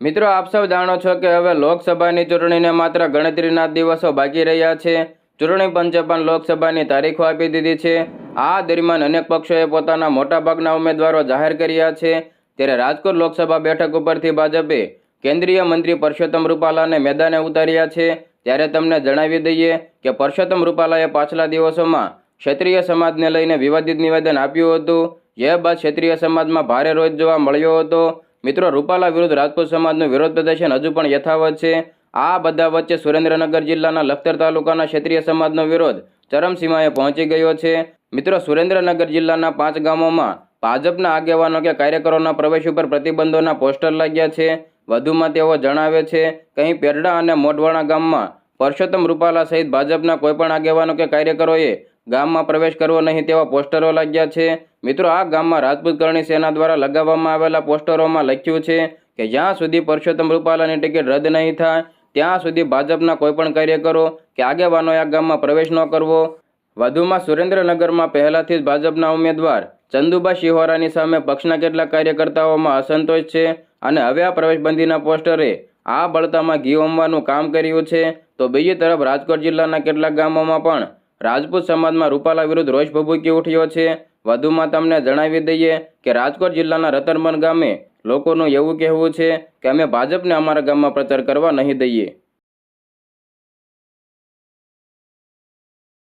મિત્રો, આપ સૌ જાણો છો કે હવે લોકસભાની ચૂંટણીને માત્ર ગણતરીના દિવસો બાકી રહ્યા છે. ચૂંટણી પંચે પણ લોકસભાની તારીખો આપી દીધી છે. આ દરમિયાન અનેક પક્ષોએ પોતાના મોટાભાગના ઉમેદવારો જાહેર કર્યા છે. ત્યારે રાજકોટ લોકસભા બેઠક ઉપરથી ભાજપે કેન્દ્રીય મંત્રી પરસોત્તમ રૂપાલાને મેદાને ઉતાર્યા છે. ત્યારે તમને જણાવી દઈએ કે પરસોત્તમ રૂપાલાએ પાછલા દિવસોમાં ક્ષત્રિય સમાજને લઈને વિવાદિત નિવેદન આપ્યું હતું. જે બાદ ક્ષત્રિય સમાજમાં ભારે રોજ જોવા મળ્યો હતો. મિત્રો, રૂપાલા વિરુદ્ધ રાજપૂત સમાજનું વિરોધ પ્રદર્શન હજુ પણ યથાવત છે. આ બધા વચ્ચે સુરેન્દ્રનગર જિલ્લાના લખતર તાલુકાના ક્ષત્રિય સમાજનો વિરોધ ચરમસીમાએ પહોંચી ગયો છે. મિત્રો, સુરેન્દ્રનગર જિલ્લાના પાંચ ગામોમાં ભાજપના આગેવાનો કે કાર્યકરોના પ્રવેશ ઉપર પ્રતિબંધોના પોસ્ટર લાગ્યા છે. વધુમાં તેઓ જણાવે છે કે પેરડા અને મોઢવાણા ગામમાં પરસોત્તમ રૂપાલા સહિત ભાજપના કોઈપણ આગેવાનો કે કાર્યકરોએ ગામમાં પ્રવેશ કરવો નહીં તેવા પોસ્ટરો લાગ્યા છે. મિત્રો, આ ગામમાં રાજપૂત કરણી સેના દ્વારા લગાવવામાં આવેલા પોસ્ટરોમાં લખ્યું છે કે જ્યાં સુધી પરસોત્તમ રૂપાલાની ટિકિટ રદ નહીં થાય, ત્યાં સુધી ભાજપના કોઈપણ કાર્યકરો કે આગેવાનોએ આ ગામમાં પ્રવેશ ન કરવો. વધુમાં સુરેન્દ્રનગરમાં પહેલાથી જ ભાજપના ઉમેદવાર ચંદુબા શિહોરાની સામે પક્ષના કેટલાક કાર્યકર્તાઓમાં અસંતોષ છે અને હવે આ પ્રવેશબંધીના પોસ્ટરે આ બળતામાં ઘી ઓમવાનું કામ કર્યું છે. તો બીજી તરફ રાજકોટ જિલ્લાના કેટલાક ગામોમાં પણ રાજપૂત સમાજમાં રૂપાલા વિરુદ્ધ રોષ ભભૂકી ઉઠ્યો છે. વધુમાં તમને જણાવી દઈએ કે રાજકોટ જિલ્લાના રતનબન ગામે લોકોનું એવું કહેવું છે કે અમે ભાજપને અમારા ગામમાં પ્રચાર કરવા નહીં દઈએ.